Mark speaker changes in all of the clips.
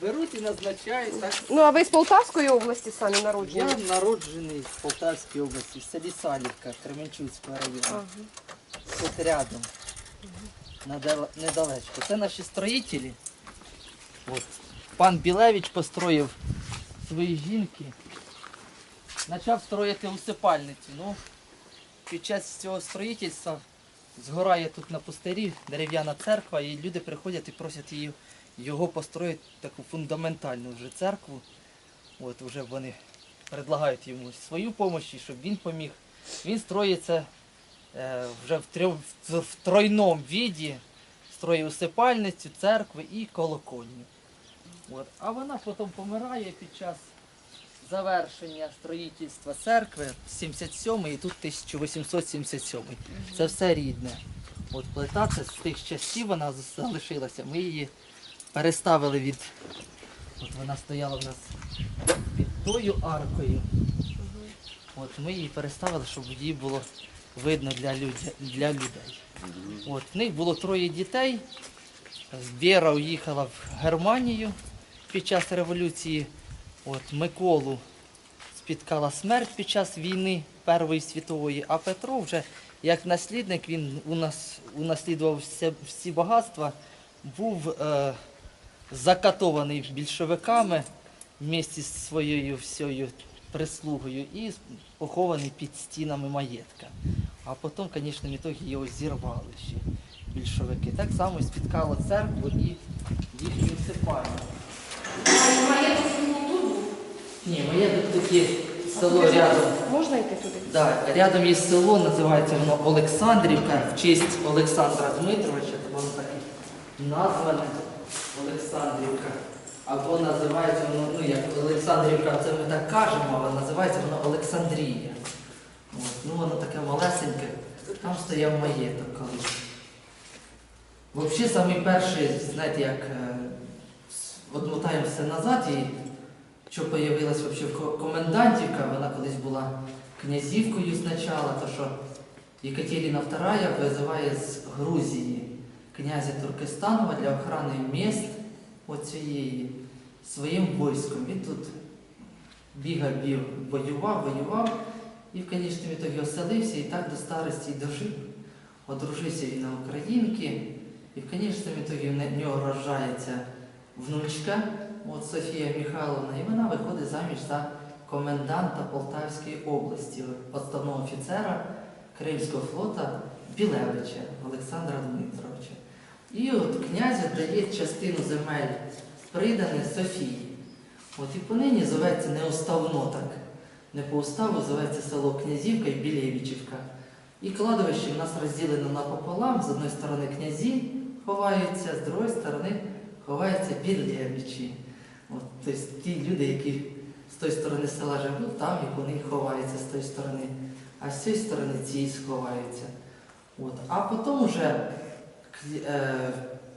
Speaker 1: Беруть і назначають так.
Speaker 2: Ну а ви з Полтавської області самі народжені?
Speaker 1: Я народжений в Полтавській області, в селі Салівка, Кременчуцького району.
Speaker 2: Ага.
Speaker 1: Тут рядом. Недал- Недалечко. Це наші строїтелі. От. Пан Білевич построїв свої жінки. Почав строїти усипальницю. Ну, під час цього строїтельства згорає тут на пустирі дерев'яна церква, і люди приходять і просять її, його построїти таку фундаментальну вже церкву. От вже вони предлагають йому свою допомогу, щоб він поміг. Він строїться е, вже в, трьох, в, в тройному віді, строїть усипальницю, церкви і колокольню. От. А вона потім помирає під час завершення строїтельства церкви 77 і тут 1877. Це все рідне. От плита це з тих часів вона залишилася. Ми її переставили від. От вона стояла в нас під тою аркою. От ми її переставили, щоб її було видно для, людя- для людей. От, в них було троє дітей. Віра уїхала в Германію під час революції. От, Миколу спіткала смерть під час війни Першої світової, а Петро вже як наслідник він у нас унаслідував всі, всі багатства, був е, закатований більшовиками вместе з своєю всією прислугою і похований під стінами маєтка. А потім, звісно, в ітогі його зірвали ще більшовики. Так само спіткало церкву і їхню сипальню. Ні, маєток тут є село рядом.
Speaker 2: Можна йти туди?
Speaker 1: Да, рядом є село, називається воно Олександрівка, в честь Олександра Дмитровича, воно так і назване Олександрівка. Або називається воно, ну як Олександрівка, це ми так кажемо, але називається воно Олександрія. От, ну воно таке малесеньке, там стояв маєток колись. Взагалі, самий перший, знаєте, як е, с- одмотаємося назад і що вообще комендантівка, вона колись була князівкою спочатку, то що Екатерина II визиває з Грузії князя Туркестанова для охорони міст оцієї своїм військом. Він тут бігав, біг, воював, воював і в конечному ітогі оселився і так до старості й дожив. Одружився він на українки, і в конечному ітогі в нього рожається внучка, от Софія Михайловна, і вона виходить заміж за коменданта Полтавської області, подставного офіцера Кримського флота Білевича Олександра Дмитровича. І от князь дає частину земель приданих Софії. От і понині зоветься не уставно так, не по уставу зоветься село Князівка і Білєвичівка. І кладовище в нас розділено напополам. З одної сторони князі ховаються, з другої сторони ховаються Білєвичі. От, тобто ті люди, які з тої сторони села живуть, там і вони ховаються з тої сторони, а з цієї сторони ці сховаються. От. А потім вже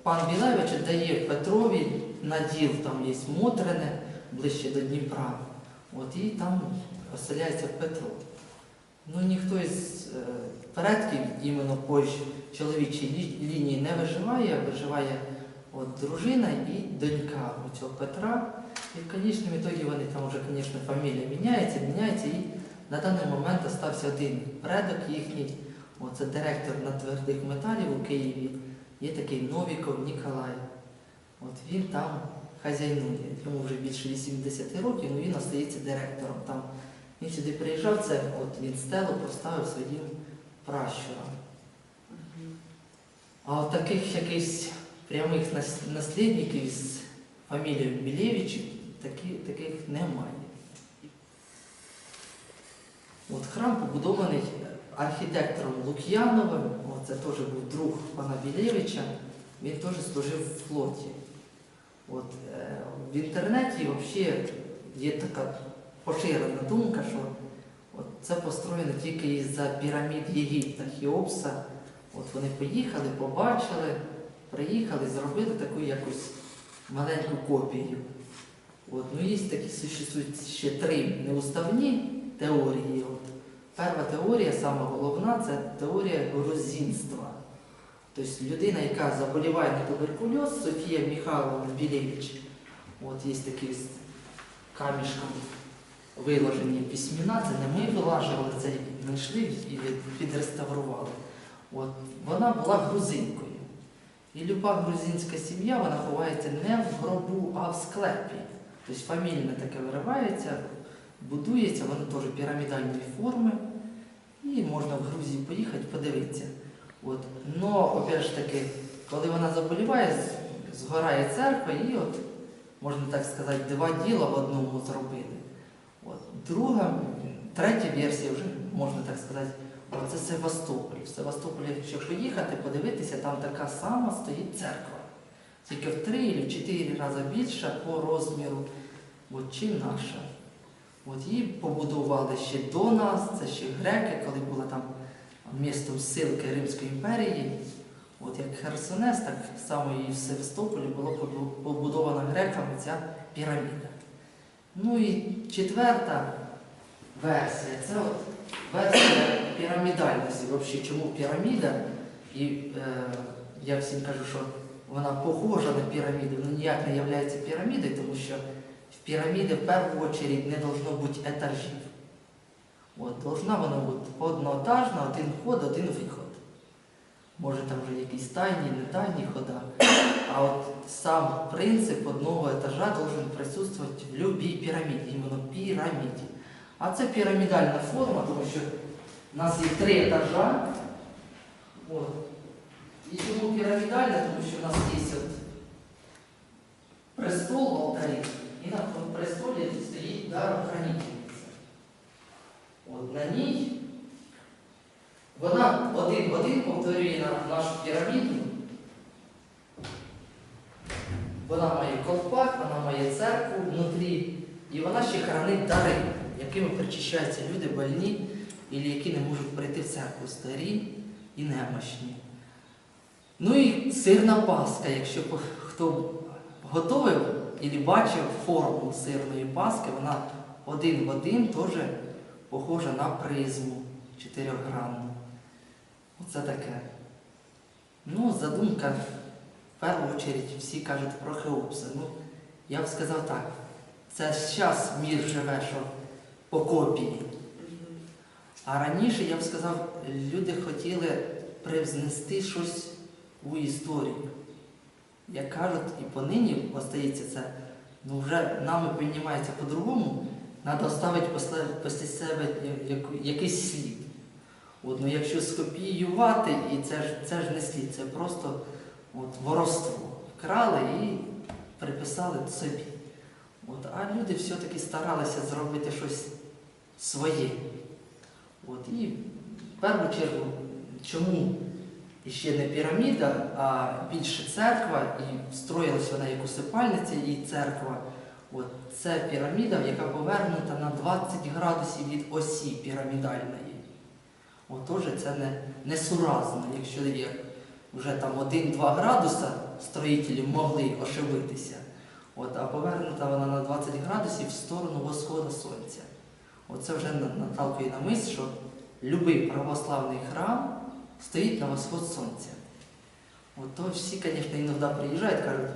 Speaker 1: пан Білевич дає Петрові наділ, там є Мотрине, ближче до Дніпра. От, і там оселяється Петро. Ну ніхто із е, предків іменно по чоловічій лінії не виживає, виживає от, дружина і донька цього Петра. І в конечному ітогі вони там вже, звісно, фамілія міняється, міняється, і на даний момент остався один предок їхній, оце директор на твердих металів у Києві, є такий Новіков Ніколай. От він там хазяйнує. Йому вже більше 80 років, але він остається директором там. Він сюди приїжджав, це от він стелу поставив своїм пращурам. А от таких якихось прямих наслідників з фамілією Білєвичів таких немає. От храм побудований архітектором Лук'яновим, це теж був друг пана Білєвича, він теж служив в флоті. От, е, в інтернеті взагалі є така поширена думка, що от це построєно тільки із-за пірамід Єгипта, Хіопса. От вони поїхали, побачили, приїхали, зробили таку якусь маленьку копію. От, ну, є такі существують ще три неуставні теорії. От. Перша теорія, сама головна, це теорія грузинства. Тобто людина, яка заболіває на туберкульоз, Софія Михайловна Білєвич, От є такі з камішком виложені письмена, це не ми вилажували, це знайшли і від- відреставрували. От, вона була грузинкою. І люба грузинська сім'я вона ховається не в гробу, а в склепі. Тобто фамільне таке виривається, будується, воно теж пірамідальної форми. І можна в Грузію поїхати, подивитися. Но, опять ж таки, коли вона заболіває, згорає церква і от, можна так сказати, два діла в одному зробили. От. Друга, третя версія вже, можна так сказати, це Севастополь. В Севастополі, якщо поїхати, подивитися, там така сама стоїть церква. Тільки в три чи в чотири рази більша по розміру, от, чим наша. От її побудували ще до нас, це ще греки, коли була там містом силки Римської імперії. От як Херсонес, так само і в Севастополі побу- побудована греками ця піраміда. Ну і четверта версія це от версія пірамідальності. Взагалі, чому піраміда? І е, я всім кажу, що вона похожа на піраміду, але ніяк не є пірамідою, тому що в піраміді в першу чергу не должно бути етажів. От, должна вона бути одноетажна, один вход, один виход. Може там вже якісь тайні, не тайні хода. А от сам принцип одного етажа должен присутствувати в будь-якій піраміді, іменно піраміді. А це пірамідальна форма, тому що в нас є три етажа. От. І чому пірамідальна? Тому що в нас є от престол в алтарі, і на престолі стоїть дарохранительниця. От на ній вона один в один повторює на нашу піраміду. Вона має колпак, вона має церкву внутрі, і вона ще хранить дари, якими причащаються люди больні, і які не можуть прийти в церкву старі і немощні. Ну і сирна паска, якщо хто готовив і бачив форму сирної паски, вона один в один теж похожа на призму чотирьохгранну. Оце таке. Ну, задумка, в першу чергу, всі кажуть про Хеопса. Ну, я б сказав так, це зараз мір живе, що по копії. А раніше, я б сказав, люди хотіли привзнести щось у історію. Як кажуть, і понині остається це, ну вже нами піднімається по-другому, треба оставити після, себе якийсь слід. От, ну, якщо скопіювати, і це ж, це ж не слід, це просто от, воровство. Вкрали і приписали собі. От, а люди все-таки старалися зробити щось своє. От, і в першу чергу, чому ще не піраміда, а більше церква, і строїлась вона як усипальниця і церква. От, це піраміда, яка повернута на 20 градусів від осі пірамідальної. Отож, це не, несуразно, якщо є вже там 1-2 градуса строїтелі могли ошибитися. От, а повернута вона на 20 градусів в сторону восходу сонця. Оце вже наталкує на мисль, що будь-який православний храм стоїть на восход сонця. От то всі, звісно, іноді приїжджають кажуть,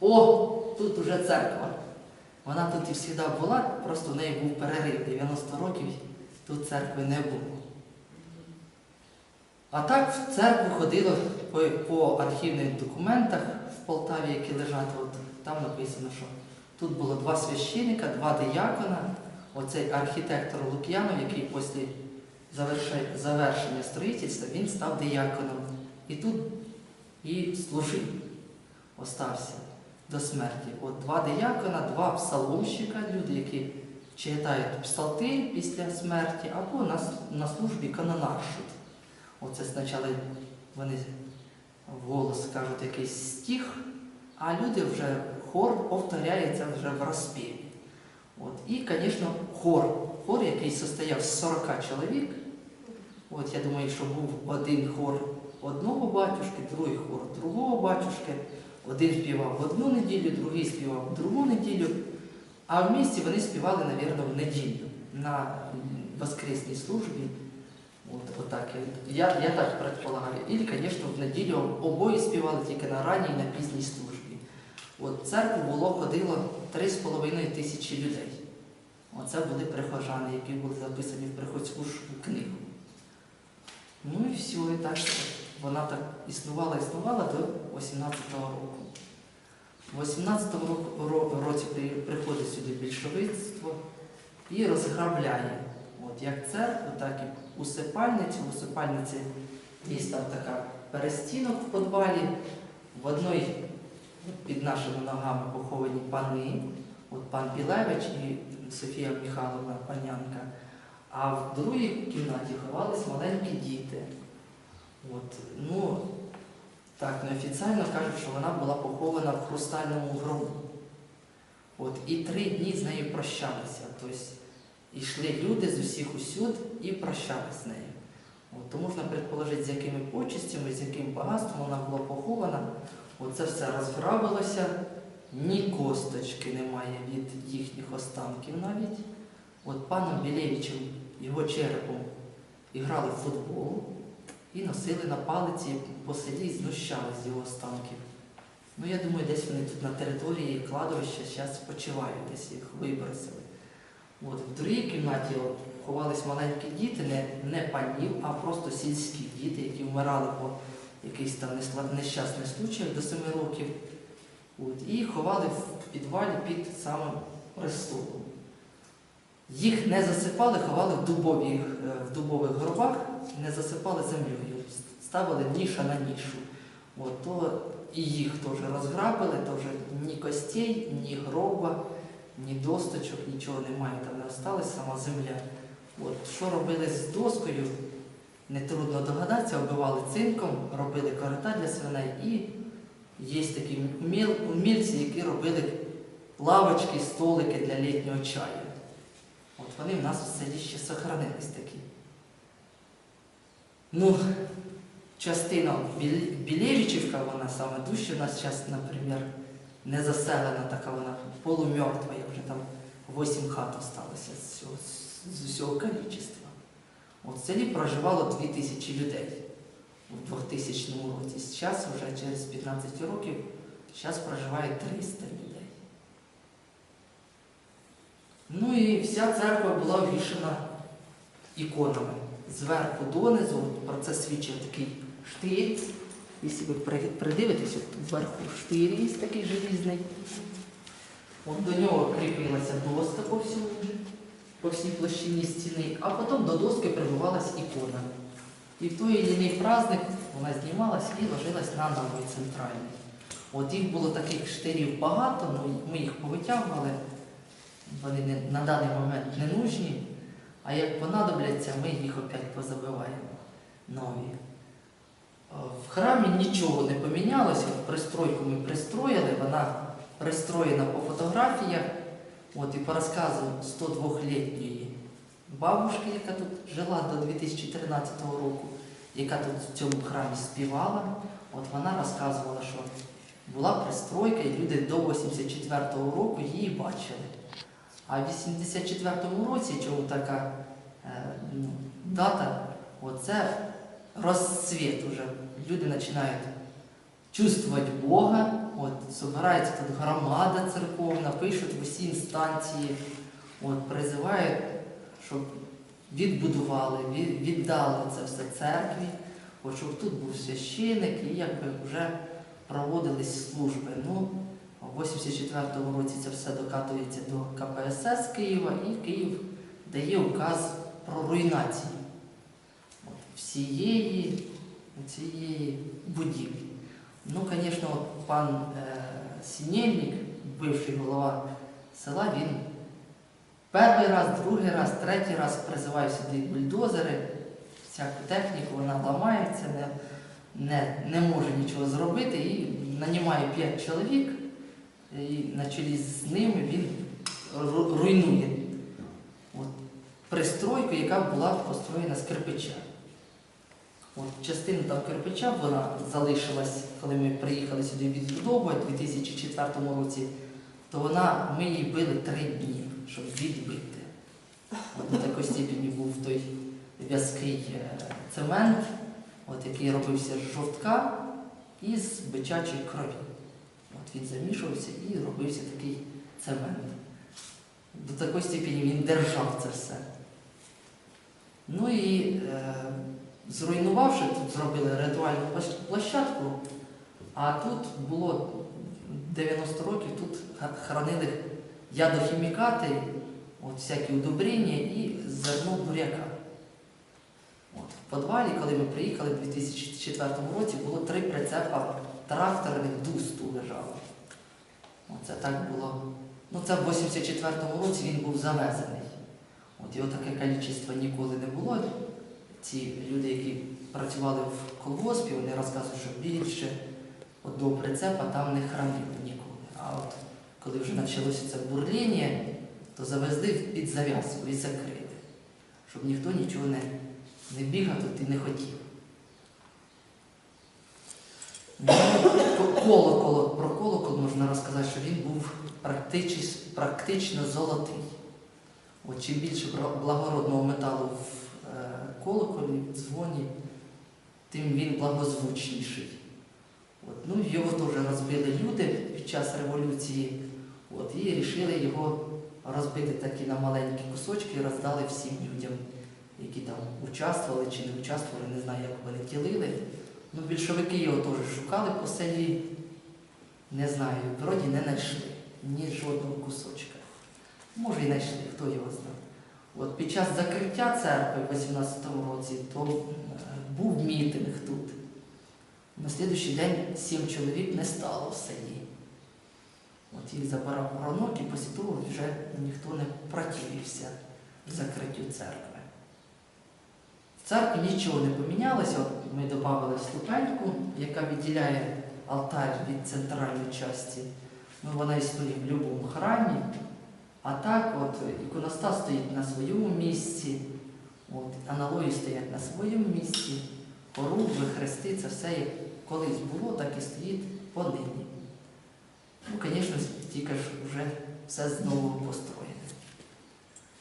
Speaker 1: о, тут уже церква. Вона тут і завжди була, просто в неї був перерив 90 років, тут церкви не було. А так в церкву ходили по, по архівних документах в Полтаві, які лежать, от, там написано, що тут було два священника, два диякона, оцей архітектор Лук'янов, який після завершення строїтельства, він став дияконом. І тут і служив, остався до смерті. От два диякона, два псаломщика, люди, які читають псалти після смерті, або на, на службі канонаршут. Оце спочатку вони вголос кажуть якийсь стих, а люди вже хор повторяється вже в розпіві. От. І, звісно, хор. Хор, який состояв з 40 чоловік. От я думаю, що був один хор одного батюшки, другий хор другого батюшки. Один співав в одну неділю, другий співав в другу неділю. А в місті вони співали, мабуть, в неділю на воскресній службі. От, отак. Я, я так предполагаю. І, звісно, в неділю обоє співали тільки на ранній на пізній службі. От церкву було ходило 3,5 тисячі людей. Оце були прихожани, які були записані в приходську книгу. Ну і все, і так вона так існувала, існувала до 18-го року. В 18-му році приходить сюди більшовицтво і розграбляє. От як церкву, так і усипальницю. В усипальниці є там така перестінок в підвалі. В одній під нашими ногами поховані пани, от пан Білевич і Софія Михайловна Панянка. А в другій кімнаті ховались маленькі діти. От, ну, так, неофіційно кажуть, що вона була похована в хрустальному гробу. От, і три дні з нею прощалися. Тобто йшли люди з усіх усюд і прощались з нею. От, то можна предположити, з якими почестями, з яким багатством вона була похована. Оце все розграбилося, ні косточки немає від їхніх останків навіть. От паном Білєвичем, його черепом, іграли в футбол і носили на палиці по селі, знущались з його останків. Ну, я думаю, десь вони тут на території кладовища зараз спочивають, десь їх вибросили. От, в другій кімнаті от, ховались маленькі діти, не, не панів, а просто сільські діти, які вмирали по якийсь там нещасний случай до 7 років. От, і ховали в підвалі під самим престолом. Їх не засипали, ховали в, дубові, е, в дубових гробах, не засипали землею, ставили ніша на нішу. От, то і їх теж розграбили, теж ні костей, ні гроба, ні досточок, нічого немає, там не осталось, сама земля. От, що робили з доскою, нетрудно догадатися, оббивали цинком, робили корита для свиней і є такі умільці, які робили лавочки, столики для літнього чаю. От вони в нас в селі ще сохранились такі. Ну, частина Білєвичівка, вона саме дужча у нас зараз, наприклад, не заселена, така вона полумертва, як вже там 8 хат осталося з усього кількості. От в проживало 2000 людей у 2000 році. Зараз, вже через 15 років, зараз проживає 300 людей. Ну і вся церква була увішана іконами. Зверху донизу, про це свідчив такий штир. Якщо ви придивитесь, от зверху штир є такий желізний. От до нього кріпилася доска по всьому, по всій площині стіни, а потім до доски прибувалась ікона. І в той ліній праздник вона знімалась і ложилась на новий центральний. От їх було таких штирів багато, ну, ми їх повитягували, вони на даний момент не нужні, а як понадобляться, ми їх опять позабиваємо нові. Е, В храмі нічого не помінялося, пристройку ми пристроїли, вона пристроєна по фотографіях, от, і по розказу 102-літньої бабушки, яка тут жила до 2013 року, яка тут в цьому храмі співала, от вона розказувала, що була пристройка, і люди до 84-го року її бачили. А в 84-му році, чому така е, ну, дата, оце розцвіт уже. Люди починають чувствувати Бога, от, збирається тут громада церковна, пишуть в усі інстанції, от, призивають, щоб відбудували, віддали це все церкві, щоб тут був священик і якби вже проводились служби. Ну, в 84-му році це все докатується до КПСС Києва, і Київ дає указ про руйнацію от, всієї цієї будівлі. Ну, звісно, пан е, Сінєльник, бивший голова села, він перший раз, другий раз, третій раз призиває сюди бульдозери, всяку техніку, вона ламається, не, не, не може нічого зробити і нанімає п'ять чоловік, і на чолі з ними він руйнує от, пристройку, яка була построєна з кирпича. От, частина там кирпича вона залишилась, коли ми приїхали сюди відбудовувати у 2004 році, то вона, ми її били три дні, щоб відбити. От до такої степені був той в'язкий е, цемент, от, який робився з жовтка і з бичачої крові. От він замішувався і робився такий цемент. До такої степені він держав це все. Ну і е, зруйнувавши, тут зробили ритуальну площадку, а тут було 90 років, тут хранили ядохімікати, от всякі удобрення і зерно буряка. От, в підвалі, коли ми приїхали в 2004 році, було три прицепа тракторних дусту лежало. Оце так було. Ну, це в 84-му році він був завезений. От його таке кількість ніколи не було. Ці люди, які працювали в колгоспі, вони розказують, що більше одного прицепа там не хранили. А от коли вже почалося це бурління, то завезли під зав'язку і закрили, щоб ніхто нічого не, не бігав тут і не хотів. Ну, колокол, про колокол можна розказати, що він був практично, практично золотий. От чим більше благородного металу в е, колоколі, в дзвоні, тим він благозвучніший. От, ну, його теж розбили люди під час революції. От, і вирішили його розбити такі на маленькі кусочки і роздали всім людям, які там участвували чи не участвували, не знаю, як вони ділили. Ну, більшовики його теж шукали по селі. Не знаю, вроді не знайшли ні жодного кусочка. Може і знайшли, хто його знає. От під час закриття церкви в 18-му році то е, був мітинг тут. На слідуючий день сім чоловік не стало в селі. От їх забирав воронок і після того вже ніхто не противився закриттю церкви. В церкві нічого не помінялося. От ми додали ступеньку, яка відділяє алтар від центральної частини. Ну, вона існує в будь-якому храмі. А так, от іконостас стоїть на своєму місці, от, аналої стоять на своєму місці, хоругви, хрести, це все як колись було, так і стоїть понині. Ну, звісно, тільки ж вже все знову построєне.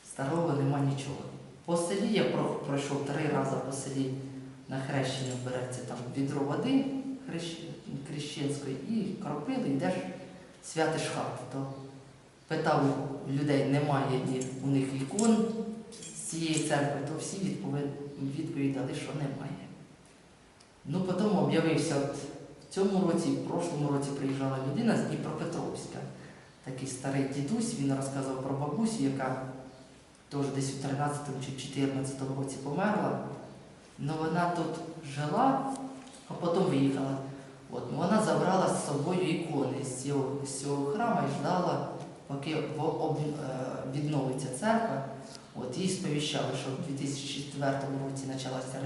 Speaker 1: Старого нема нічого. По селі я пройшов три рази по селі на хрещення береться там відро води хрещ- хрещенської і кропили, йдеш святиш хату. То питав людей, немає у них ікон з цієї церкви, то всі відповідали, що немає. Ну, потім об'явився от в цьому році, в прошлому році приїжджала людина з Дніпропетровська. Такий старий дідусь, він розказав про бабусю, яка теж десь у 13 чи 14 році померла. Ну вона тут жила, а потім виїхала. От, ну, вона забрала з собою ікони з цього, з цього храму і ждала, поки е, відновиться церква. От, їй сповіщали, що в 2004 році почалася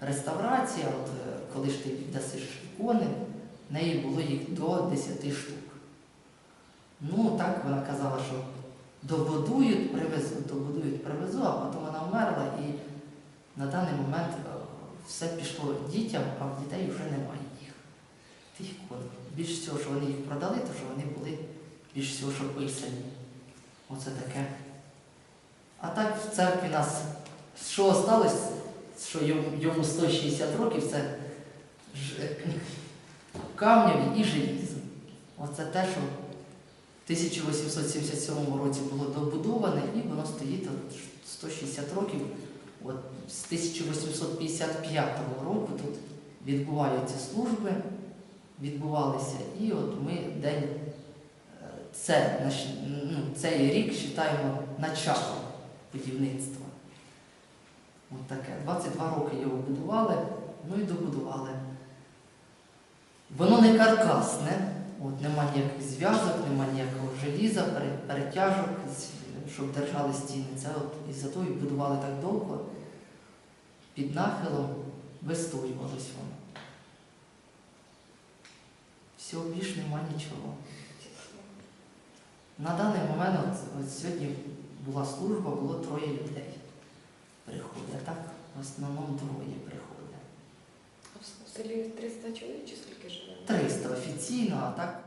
Speaker 1: реставрація, от, е, коли ж ти віддасиш ікони, в неї було їх до 10 штук. Ну, так вона казала, що добудують, привезуть, добудують, привезу, а потім вона вмерла і на даний момент е, все пішло дітям, а в дітей вже немає їх. Тих ікон. Більш всього, що вони їх продали, то що вони були більш всього, що писані. Оце таке. А так в церкві нас, що осталось, що йому, йому 160 років, це камневі і желізо. Оце те, що в 1877 році було добудоване і воно стоїть 160 років. От з 1855 року тут відбуваються служби, відбувалися, і от ми день е, це, наш- ну, цей рік вважаємо началом будівництва. От таке. 22 роки його будували, ну і добудували. Воно не каркасне, от, нема ніяких зв'язок, нема ніякого желіза, перетяжок, щоб держали стіни. Це от із-за того і будували так довго, під нахилом вистоювалось воно. Все, більш нема нічого. На даний момент, от, от сьогодні була служба, було троє людей. Приходить, а так в основному двоє приходить.
Speaker 2: В селі 300 чоловік чи?
Speaker 1: 300 офіційно, а так